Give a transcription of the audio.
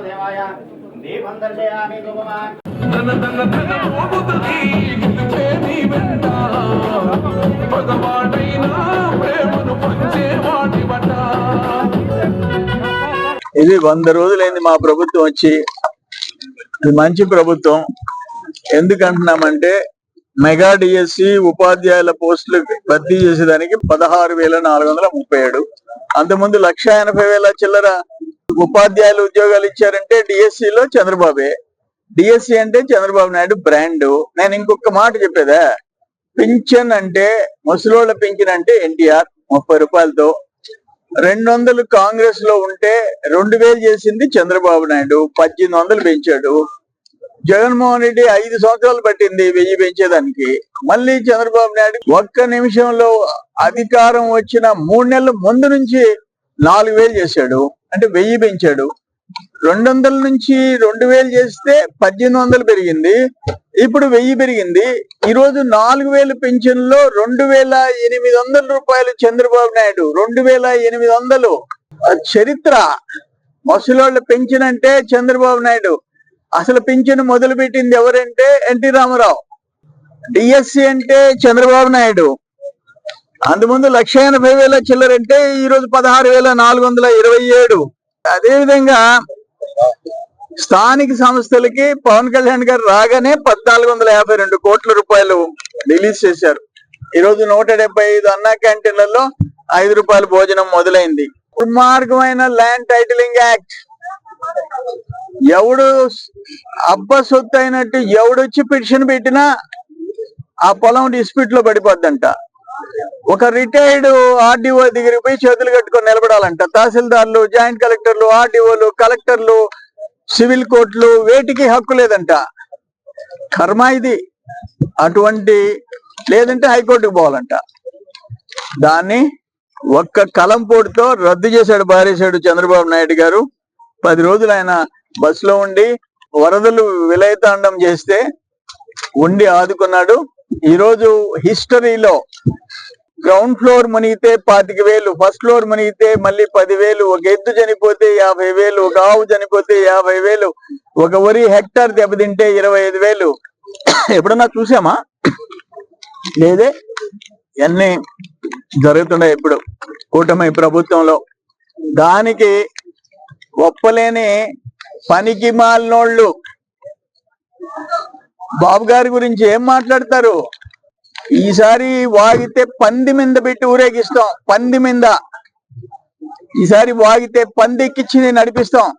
వాసుదేవాయ దీపం దర్శయామి మోగుతుంది గెలిచే నీ వెంట ప్రేమను పంచే వాటి వట ఇది వంద రోజులైంది మా ప్రభుత్వం వచ్చి. ఇది మంచి ప్రభుత్వం. ఎందుకంటున్నామంటే మెగా డిఎస్సి ఉపాధ్యాయుల పోస్టులు భర్తీ చేసేదానికి పదహారు వేల నాలుగు వందల ముప్పై ఏడు. అంతకుముందు లక్ష ఎనభై వేల చిల్లర ఉపాధ్యాయులు ఉద్యోగాలు ఇచ్చారంటే డిఎస్సి లో చంద్రబాబే. డిఎస్సి అంటే చంద్రబాబు నాయుడు బ్రాండ్. నేను ఇంకొక మాట చెప్పేదా? పింఛన్ అంటే ముసలోళ్ళ పింఛన్ అంటే ఎన్టీఆర్ ముప్పై రూపాయలతో. రెండు వందలు కాంగ్రెస్లో ఉంటే రెండు వేలు చేసింది చంద్రబాబు నాయుడు పద్దెనిమిది వందలు పెంచాడు. జగన్మోహన్ రెడ్డి ఐదు సంవత్సరాలు పట్టింది వెయ్యి పెంచేదానికి. మళ్ళీ చంద్రబాబు నాయుడు ఒక్క నిమిషంలో అధికారం వచ్చిన మూడు నెలల ముందు నుంచి నాలుగు వేలు చేశాడు అంటే వెయ్యి పెంచాడు. రెండు వందల నుంచి రెండు వేలు చేస్తే పద్దెనిమిది వందలు పెరిగింది. ఇప్పుడు వెయ్యి పెరిగింది. ఈరోజు నాలుగు వేలు పెన్షన్లో రెండు వేల ఎనిమిది వందల రూపాయలు చంద్రబాబు నాయుడు. రెండు వేల ఎనిమిది వందలు. ఆ చరిత్ర. ముసలోళ్ళ పెన్షన్ అంటే చంద్రబాబు నాయుడు. అసలు పెన్షన్ మొదలు పెట్టింది ఎవరంటే ఎన్టీ రామారావు. డిఎస్సి అంటే చంద్రబాబు నాయుడు. అంతకుముందు లక్ష ఎనభై వేల చిల్లరంటే ఈ రోజు పదహారు వేల నాలుగు వందల ఇరవై ఏడు. అదే విధంగా స్థానిక సంస్థలకి పవన్ కళ్యాణ్ గారు రాగానే పద్నాలుగు వందల యాభై రెండు కోట్ల రూపాయలు రిలీజ్ చేశారు. ఈ రోజు నూట డెబ్బై ఐదు అన్నా క్యాంటీన్లలో ఐదు రూపాయల భోజనం మొదలైంది. దుర్మార్గమైన ల్యాండ్ టైటిలింగ్ యాక్ట్. ఎవడు అబ్బ సొత్తు అయినట్టు ఎవడొచ్చి పిటిషన్ పెట్టినా ఆ పొలం డిస్ప్యూట్లో పడిపోద్దంట. ఒక రిటైర్డ్ ఆర్డీఓ దగ్గరికి పోయి చేతులు కట్టుకొని నిలబడాలంట. తహసీల్దార్లు జాయింట్ కలెక్టర్లు ఆర్డీఓలు కలెక్టర్లు సివిల్ కోర్టులు వేటికి హక్కు లేదంట. కర్మ ఇది. అటువంటి లేదంటే హైకోర్టుకు పోవాలంట. దాన్ని ఒక్క కలంపోటుతో రద్దు చేశాడు బారేశాడు చంద్రబాబు నాయుడు గారు. పది రోజులు ఆయన బస్సులో ఉండి వరదలు విలయతాండం చేస్తే ఉండి ఆదుకున్నాడు. ఈ రోజు హిస్టరీలో గ్రౌండ్ ఫ్లోర్ మునిగితే పాతిక వేలు ఫస్ట్ ఫ్లోర్ మునిగితే మళ్ళీ పదివేలు ఒక ఎద్దు చనిపోతే యాభై వేలు ఒక ఆవు చనిపోతే యాభై వేలు ఒక వరి హెక్టార్ దెబ్బతింటే ఇరవై ఐదు వేలు. ఎప్పుడన్నా చూసామా? లేదే? ఇవన్నీ జరుగుతున్నాయి ఇప్పుడు కూటమి ప్రభుత్వంలో. దానికి ఒప్పలేని పనికి మాలినోళ్ళు బాబు గారి గురించి ఏం మాట్లాడతారు? ఈసారి వాగితే పంది మీద పెట్టి ఊరేగిస్తాం. పంది మీద. ఈసారి వాగితే పంది ఎక్కిచ్చి నడిపిస్తాం.